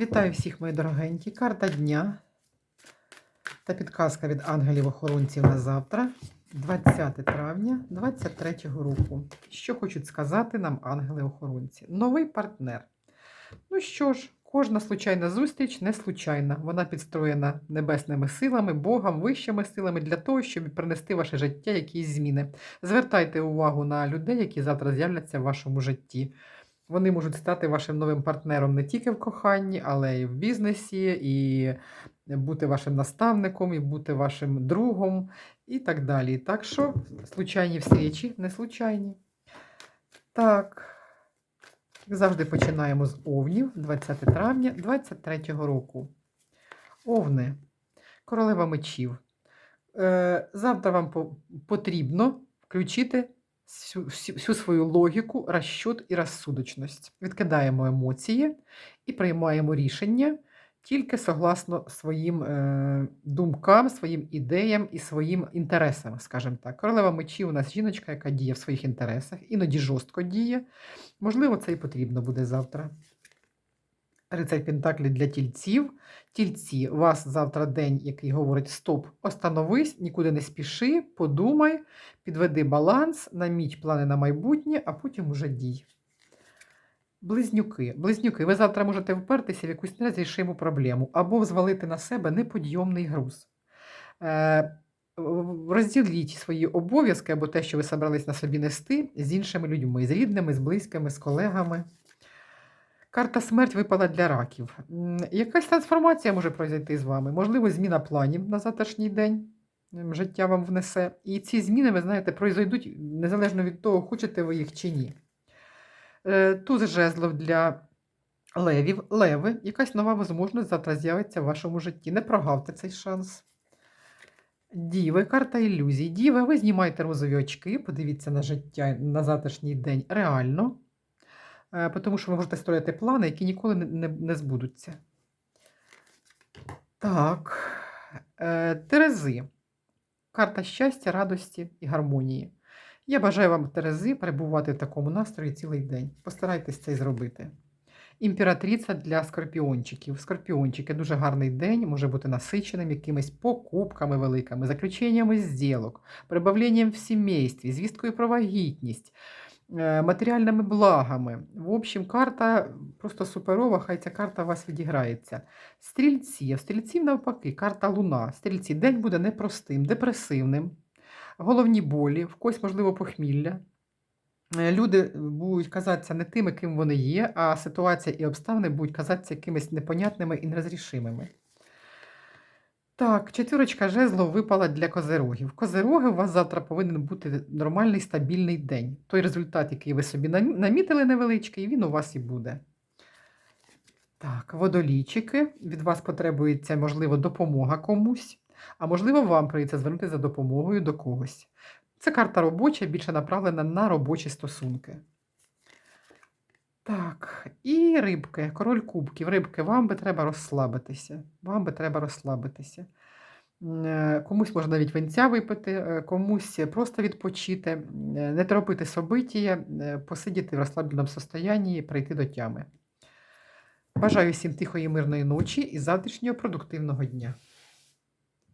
Вітаю всіх, мої дорогенькі. Карта дня та підказка від ангелів-охоронців на завтра, 20 травня 23 року. Що хочуть сказати нам ангели-охоронці? Новий партнер. Ну що ж, кожна случайна зустріч не случайна. Вона підстроєна небесними силами, Богом, вищими силами для того, щоб принести ваше життя якісь зміни. Звертайте увагу на людей, які завтра з'являться в вашому житті. Вони можуть стати вашим новим партнером не тільки в коханні, але й в бізнесі, і бути вашим наставником, і бути вашим другом, і так далі. Так що случайні встречі, не случайні. Так, як завжди починаємо з овнів 20 травня 23 року. Овни, королева мечів. Е, завтра вам потрібно включити всю, всю, свою логіку, розчут і розсудочність. Відкидаємо емоції і приймаємо рішення тільки согласно своїм е, думкам, своїм ідеям і своїм інтересам, скажімо так. Королева мечі у нас жіночка, яка діє в своїх інтересах, іноді жорстко діє. Можливо, це і потрібно буде завтра. Рицарь Пентаклі для тільців. Тільці, у вас завтра день, який говорить стоп, остановись, нікуди не спіши, подумай, підведи баланс, наміть плани на майбутнє, а потім уже дій. Близнюки. Близнюки, ви завтра можете впертися в якусь нерозрішиму проблему або взвалити на себе неподйомний груз. Е, розділіть свої обов'язки або те, що ви собрались на собі нести з іншими людьми, з рідними, з близькими, з колегами. Карта смерть випала для раків. Якась трансформація може произойти з вами, можливо, зміна планів на завтрашній день. Життя вам внесе. І ці зміни, ви знаєте, пройдуть незалежно від того, хочете ви їх чи ні. Е, Туз жезлов для левів. Леви, якась нова можливість завтра з'явиться в вашому житті. Не прогавте цей шанс. Діви, карта ілюзій. Діви, ви знімаєте розові очки, подивіться на життя на завтрашній день реально. Е, тому що ви можете строїти плани, які ніколи не, не, збудуться. Так. Е, Терези. Карта щастя, радості і гармонії. Я бажаю вам, Терези, перебувати в такому настрої цілий день. Постарайтесь це зробити. Імператриця для скорпіончиків. Скорпіончики дуже гарний день, може бути насиченим якимись покупками великими, заключеннями зділок, прибавленням в сімействі, звісткою про вагітність, матеріальними благами. В общем, карта просто суперова, хай ця карта у вас відіграється. Стрільці. В стрільців навпаки, карта Луна. Стрільці день буде непростим, депресивним. Головні болі, в когось, можливо, похмілля. Е, Люди будуть казатися не тими, ким вони є, а ситуація і обставини будуть казатися якимись непонятними і нерозрішимими. Так, четвірочка жезлов випала для козерогів. Козероги у вас завтра повинен бути нормальний стабільний день. Той результат, який ви собі намітили невеличкий, він у вас і буде. Так, водолійчики. Від вас потребується, можливо, допомога комусь, а можливо, вам прийдеться звернутися за допомогою до когось. Це карта робоча, більше направлена на робочі стосунки. Так, і рибки, король кубків. Рибки, вам би треба розслабитися. Вам би треба розслабитися. Е, Комусь можна навіть винця випити, е, комусь просто відпочити, е, не торопити собиття, посидіти в розслабленому состоянні, прийти до тями. Бажаю всім тихої мирної ночі і завтрашнього продуктивного дня.